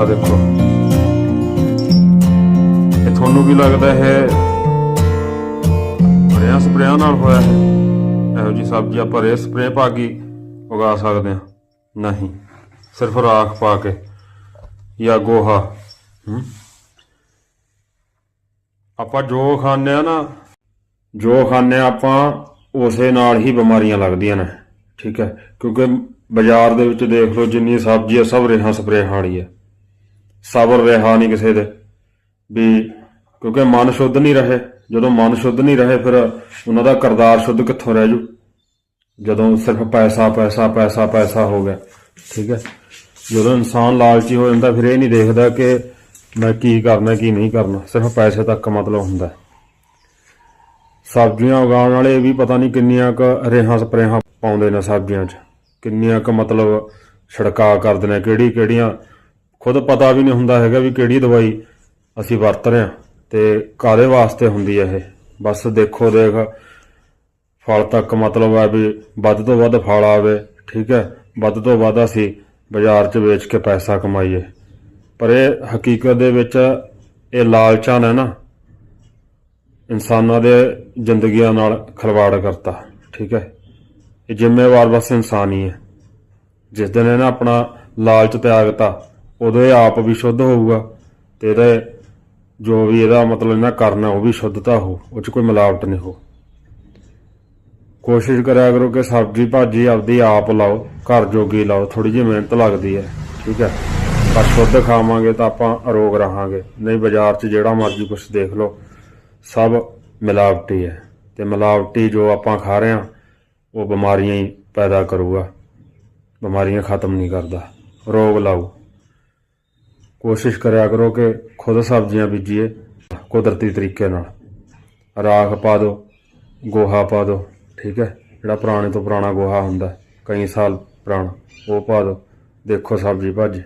ਆ ਦੇਖੋ। ਇਹ ਤੁਹਾਨੂੰ ਵੀ ਲੱਗਦਾ ਹੈ? ਰਿਆਂ ਸਪਰੇਆਂ ਨਾਲ ਹੋਇਆ ਹੈ। ਇਹੋ ਜੀ ਸਬਜ਼ੀ ਆਪਾਂ ਰੇ ਸਪਰੇ ਪਾ ਕੇ ਉਗਾ ਸਕਦੇ ਹਾਂ। ਨਹੀਂ, ਸਿਰਫ ਰਾਖ ਪਾ ਕੇ ਜਾਂ ਗੋਹਾ। ਆਪਾਂ ਜੋ ਖਾਂਦੇ ਆ ਨਾ, ਜੋ ਖਾਂਦੇ ਆ ਆਪਾਂ, ਉਸੇ ਨਾਲ ਹੀ ਬਿਮਾਰੀਆਂ ਲੱਗਦੀਆਂ ਨੇ। ਠੀਕ ਹੈ? ਕਿਉਂਕਿ ਬਾਜ਼ਾਰ ਦੇ ਵਿੱਚ ਦੇਖ ਲਓ ਜਿੰਨੀ ਸਬਜ਼ੀ ਆ ਸਭ ਰੇਹਾਂ ਸਪਰੇਹਾਂ ਵਾਲੀ ਹੈ। ਸਬਰ ਰਿਹਾ ਨਹੀਂ ਕਿਸੇ ਦੇ। ਵੀ ਕਿਉਂਕਿ ਮਨ ਸ਼ੁੱਧ ਨਹੀਂ ਰਹੇ, ਜਦੋਂ ਮਨ ਸ਼ੁੱਧ ਨਹੀਂ ਰਹੇ ਫਿਰ ਉਹਨਾਂ ਦਾ ਕਰਦਾਰ ਸ਼ੁੱਧ ਕਿੱਥੋਂ ਰਹਿ ਜੂ? ਜਦੋਂ ਸਿਰਫ ਪੈਸਾ ਪੈਸਾ ਪੈਸਾ ਪੈਸਾ ਹੋ ਗਿਆ, ਠੀਕ ਹੈ। ਜਦੋਂ ਇਨਸਾਨ ਲਾਲਚੀ ਹੋ ਜਾਂਦਾ ਫਿਰ ਇਹ ਨਹੀਂ ਦੇਖਦਾ ਕਿ ਮੈਂ ਕੀ ਕਰਨਾ, ਕੀ ਨਹੀਂ ਕਰਨਾ, ਸਿਰਫ ਪੈਸੇ ਤੱਕ ਮਤਲਬ ਹੁੰਦਾ ਸਬਜ਼ੀਆਂ ਉਗਾਉਣ ਵਾਲੇ ਵੀ ਪਤਾ ਨਹੀਂ ਕਿੰਨੀਆਂ ਕ ਰੇਹਾਂ ਸਪਰੇਹਾਂ ਪਾਉਂਦੇ ਨੇ ਸਬਜ਼ੀਆਂ 'ਚ, ਕਿੰਨੀਆਂ ਕ ਮਤਲਬ ਛਿੜਕਾਅ ਕਰਦੇ ਨੇ ਕਿਹੜੀ ਕਿਹੜੀਆਂ ਖੁਦ ਪਤਾ ਵੀ ਨਹੀਂ ਹੁੰਦਾ ਹੈਗਾ ਵੀ ਕਿਹੜੀ ਦਵਾਈ ਅਸੀਂ ਵਰਤ ਰਹੇ ਹਾਂ ਤੇ ਕਾਦੇ ਵਾਸਤੇ ਹੁੰਦੀ ਹੈ ਇਹ। ਬਸ ਦੇਖੋ, ਦੇਖ, ਫਲ ਤੱਕ ਮਤਲਬ ਹੈ ਵੀ ਵੱਧ ਤੋਂ ਵੱਧ ਫਲ ਆਵੇ, ਠੀਕ ਹੈ। ਵੱਧ ਤੋਂ ਵੱਧ ਅਸੀਂ ਬਾਜ਼ਾਰ 'ਚ ਵੇਚ ਕੇ ਪੈਸਾ ਕਮਾਈਏ। ਪਰ ਇਹ ਹਕੀਕਤ ਦੇ ਵਿੱਚ ਇਹ ਲਾਲਚਾਂ ਨੇ ਨਾ ਇਨਸਾਨਾਂ ਦੇ ਜ਼ਿੰਦਗੀਆਂ ਨਾਲ ਖਿਲਵਾੜ ਕਰਤਾ, ਠੀਕ ਹੈ। ਇਹ ਜ਼ਿੰਮੇਵਾਰ ਬਸ ਇਨਸਾਨ ਹੀ ਹੈ। ਜਿਸ ਦਿਨ ਇਹਨੇ ਆਪਣਾ ਲਾਲਚ ਤਿਆਗਤਾ ਉਦੋਂ ਇਹ ਆਪ ਵੀ ਸ਼ੁੱਧ ਹੋਊਗਾ ਤੇ ਇਹਦੇ ਜੋ ਵੀ ਇਹਦਾ ਮਤਲਬ ਇਹਨਾਂ ਕਰਨਾ ਉਹ ਵੀ ਸ਼ੁੱਧਤਾ ਹੋ, ਉਹ 'ਚ ਕੋਈ ਮਿਲਾਵਟ ਨਹੀਂ ਹੋ। ਕੋਸ਼ਿਸ਼ ਕਰਿਆ ਕਰੋ ਕਿ ਸਬਜ਼ੀ ਭਾਜੀ ਆਪਦੀ ਆਪ ਲਾਓ, ਘਰ ਜੋਗੀ ਲਾਓ ਥੋੜੀ ਜਿਹੀ ਮਿਹਨਤ ਲੱਗਦੀ ਹੈ, ਠੀਕ ਹੈ। ਪਰ ਸ਼ੁੱਧ ਖਾਵਾਂਗੇ ਤਾਂ ਆਪਾਂ ਅਰੋਗ ਰਹਾਂਗੇ, ਨਹੀਂ ਬਾਜ਼ਾਰ 'ਚ ਜਿਹੜਾ ਮਰਜ਼ੀ ਕੁਝ ਦੇਖ ਲਓ, ਸਭ ਮਿਲਾਵਟੀ ਹੈ। ਤੇ ਮਿਲਾਵਟੀ ਜੋ ਆਪਾਂ ਖਾ ਰਹੇ ਹਾਂ, ਉਹ ਬਿਮਾਰੀਆਂ ਹੀ ਪੈਦਾ ਕਰੂਗਾ, ਬਿਮਾਰੀਆਂ ਖਤਮ ਨਹੀਂ ਕਰਦਾ। ਰੋਗ ਲਾਓ। ਕੋਸ਼ਿਸ਼ ਕਰਿਆ ਕਰੋ ਕਿ ਖੁਦ ਸਬਜ਼ੀਆਂ ਬੀਜੀਏ ਕੁਦਰਤੀ ਤਰੀਕੇ ਨਾਲ। ਰਾਖ ਪਾ ਦਿਓ, ਗੋਹਾ ਪਾ ਦਿਓ, ਠੀਕ ਹੈ? ਜਿਹੜਾ ਪੁਰਾਣੇ ਤੋਂ ਪੁਰਾਣਾ ਗੋਹਾ ਹੁੰਦਾ, ਕਈ ਸਾਲ ਪੁਰਾਣਾ, ਉਹ ਪਾ ਦਿਓ। ਦੇਖੋ ਸਬਜ਼ੀ ਭਾਜੀ।